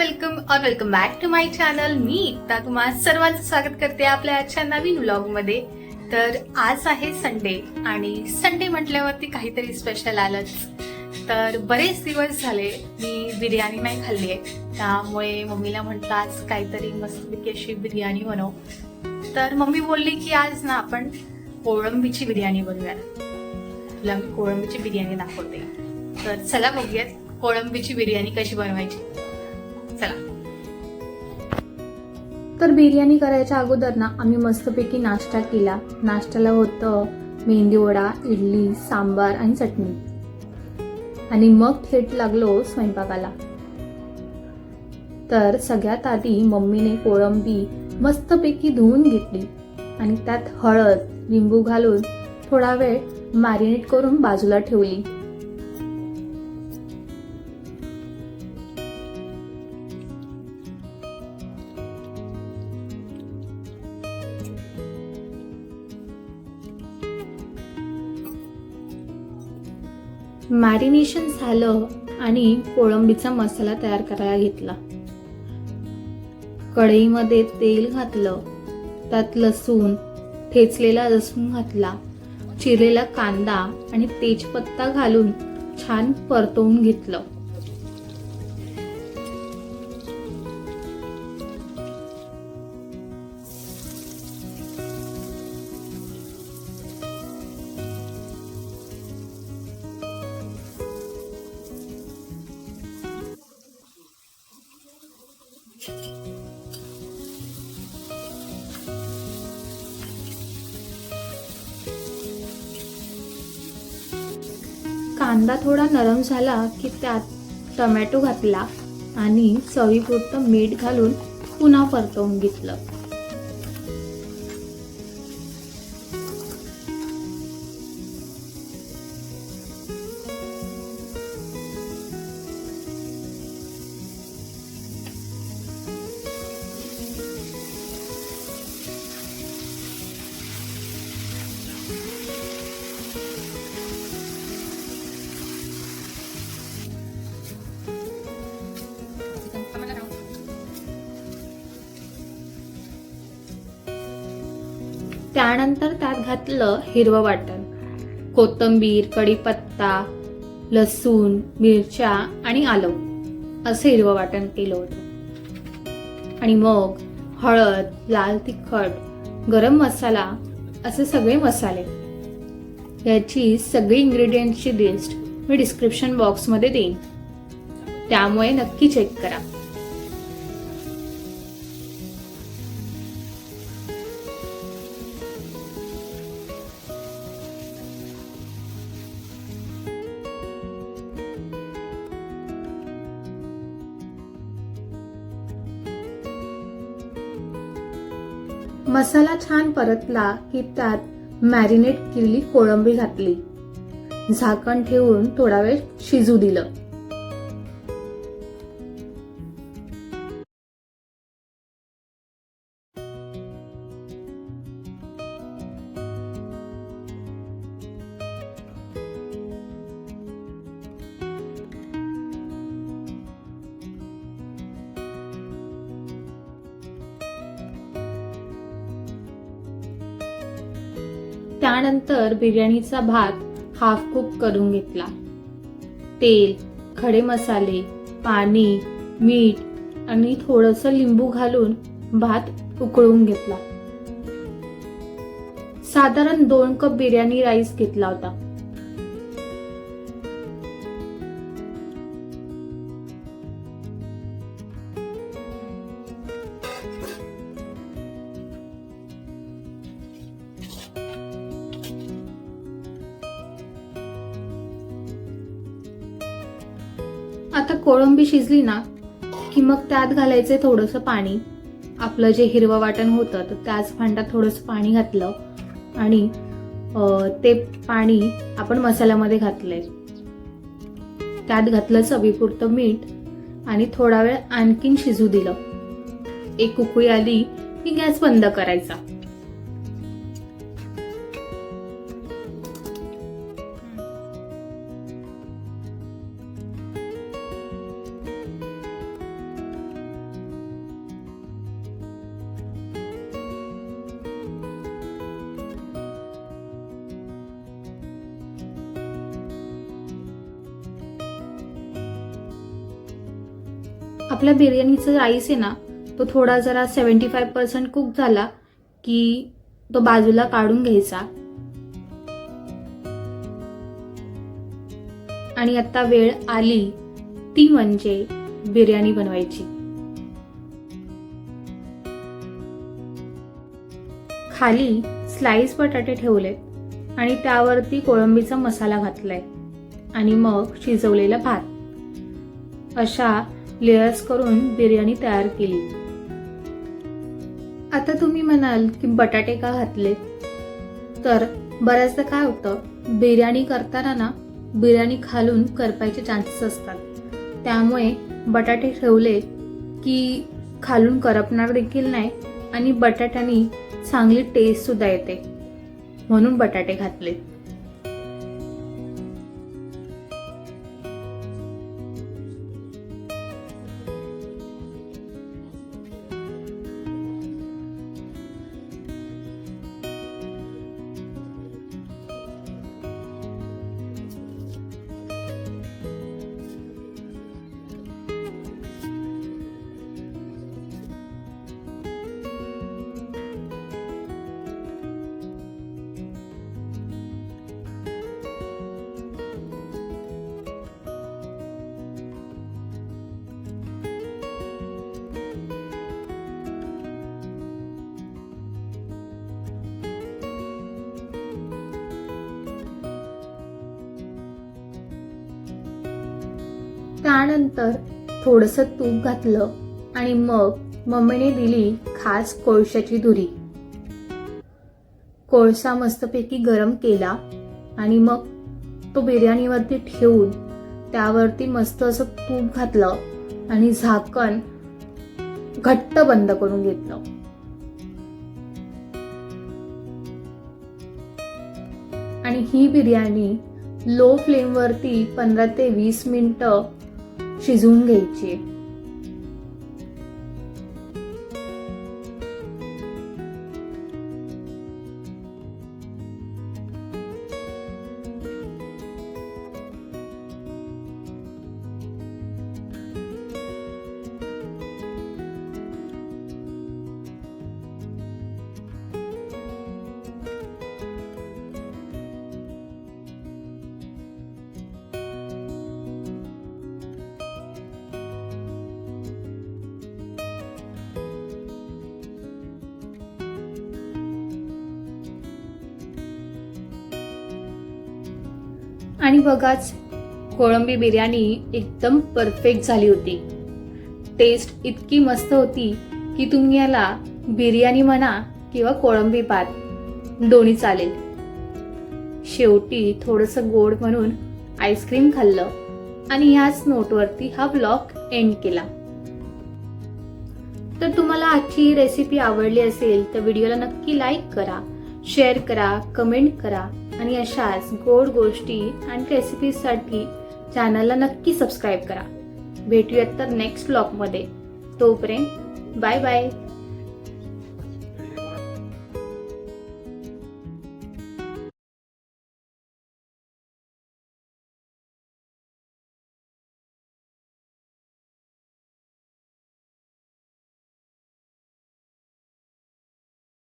Everyone welcome back to my channel मी एकता तुम्हा सर्वांचं स्वागत करते आपल्या आजच्या नवीन व्लॉगमध्ये. तर आज आहे संडे आणि संडे म्हटल्यावरती काहीतरी स्पेशल आलंच. तर बरेच दिवस झाले मी बिर्याणी नाही खाल्ली आहे. त्यामुळे मम्मीला म्हटलं आज काहीतरी मस्तपैकी अशी बिर्याणी बनव. तर मम्मी बोलली की आज ना आपण कोळंबीची बिर्याणी बनवूया. तुला मी कोळंबीची बिर्याणी दाखवते. तर चला बघूयात कोळंबीची बिर्याणी कशी बनवायची. चला. तर बिर्याणी करायच्या अगोदर ना आम्ही मस्तपैकी नाश्ता केला. नाश्त्याला होतं मेंदी वडा इडली सांबार आणि चटणी. आणि मग थेट लागलो स्वयंपाकाला. तर सगळ्यात आधी मम्मीने कोळंबी मस्तपैकी धुवून घेतली. आणि त्यात हळद लिंबू घालून थोडा वेळ मॅरिनेट करून बाजूला ठेवली. मॅरिनेशन झालं आणि कोळंबीचा मसाला तयार करायला घेतला. कढईमध्ये तेल घातलं. त्यात लसूण ठेचलेला लसूण घातला. चिरलेला कांदा आणि तेजपत्ता घालून छान परतवून घेतलं. कांदा थोडा नरम झाला की त्यात टोमॅटो घातला आणि चवीपुरतं मीठ घालून पुन्हा परतवून घेतलं. त्यानंतर त्यात घातलं हिरवं वाटण. कोथिंबीर कढीपत्ता लसूण मिरच्या आणि आलं. असं हिरवं वाटण केलं होतं. आणि मग हळद लाल तिखट गरम मसाला असे सगळे मसाले. याची सगळी इंग्रेडियंटची लिस्ट मी डिस्क्रिप्शन बॉक्समध्ये देईन. त्यामुळे नक्की चेक करा. मसाला छान परतला की त्यात मॅरिनेट केलेली कोळंबी घातली. झाकण ठेवून थोडा वेळ शिजू दिलं. त्यानंतर बिर्याणीचा भात हाफ कुक करून घेतला. तेल खडे मसाले पाणी मीठ आणि थोडस लिंबू घालून भात उकळून घेतला. साधारण दोन कप बिर्याणी राईस घेतला होता. आता कोळंबी शिजली ना की मग त्यात घालायचे थोडंसं पाणी. आपलं जे हिरवं वाटण होतं तर त्याच भांड्यात थोडंसं पाणी घातलं. आणि ते पाणी आपण मसाल्यामध्ये घातलंय. त्यात घातलं चवीपुरतं मीठ आणि थोडा वेळ आणखीन शिजू दिलं. एक उकळी आली की गॅस बंद करायचा. आपल्या बिर्याणीचा राईस आहे ना तो थोडा जरा सेवन्टी फाय पर्सेंट कुक झाला की तो बाजूला काढून घ्यायचा. आणि आता वेळ आली ती म्हणजे बिर्याणी बनवायची. खाली स्लाइस बटाटे ठेवले आणि त्यावरती कोळंबीचा मसाला घातलाय. आणि मग शिजवलेला भात. अशा लेयर्स करून बिर्याणी तयार केली. आता तुम्ही म्हणाल की बटाटे का घातले तर बऱ्याचदा काय होतं बिर्याणी करताना ना बिर्याणी खालून करपायचे चान्सेस असतात. त्यामुळे बटाटे ठेवले की खालून करपणार देखील नाही आणि बटाट्यानी चांगली टेस्टसुद्धा येते. म्हणून बटाटे घातले त्यानंतर थोडस तूप घातलं आणि मग मम्मीने दिली खास कोळशाची धुरी. कोळसा मस्तपैकी गरम केला आणि मग तो बिर्याणीवरती ठेवून त्यावरती मस्त असं तूप घातलं आणि झाकण घट्ट बंद करून घेतलं. आणि ही बिर्याणी लो फ्लेमवरती पंधरा ते वीस मिनिटं शिजवून घ्यायची. आणि बघाच कोळंबी बिर्याणी एकदम परफेक्ट झाली होती. टेस्ट इतकी मस्त होती की तुम्ही याला बिर्याणी म्हणा किंवा कोळंबी भात दोन्ही चालेल. शेवटी थोडंसं गोड म्हणून आईस्क्रीम खाल्लं आणि ह्याच नोटवरती हा ब्लॉग एंड केला. तर तुम्हाला आजची ही रेसिपी आवडली असेल तर व्हिडिओला नक्की लाईक करा शेअर करा कमेंट करा. आणि अशाच गोड गोष्टी आणि रेसिपीजसाठी चॅनलला नक्की सबस्क्राईब करा. भेटूयात तर नेक्स्ट ब्लॉगमध्ये तोपर्यंत बाय बाय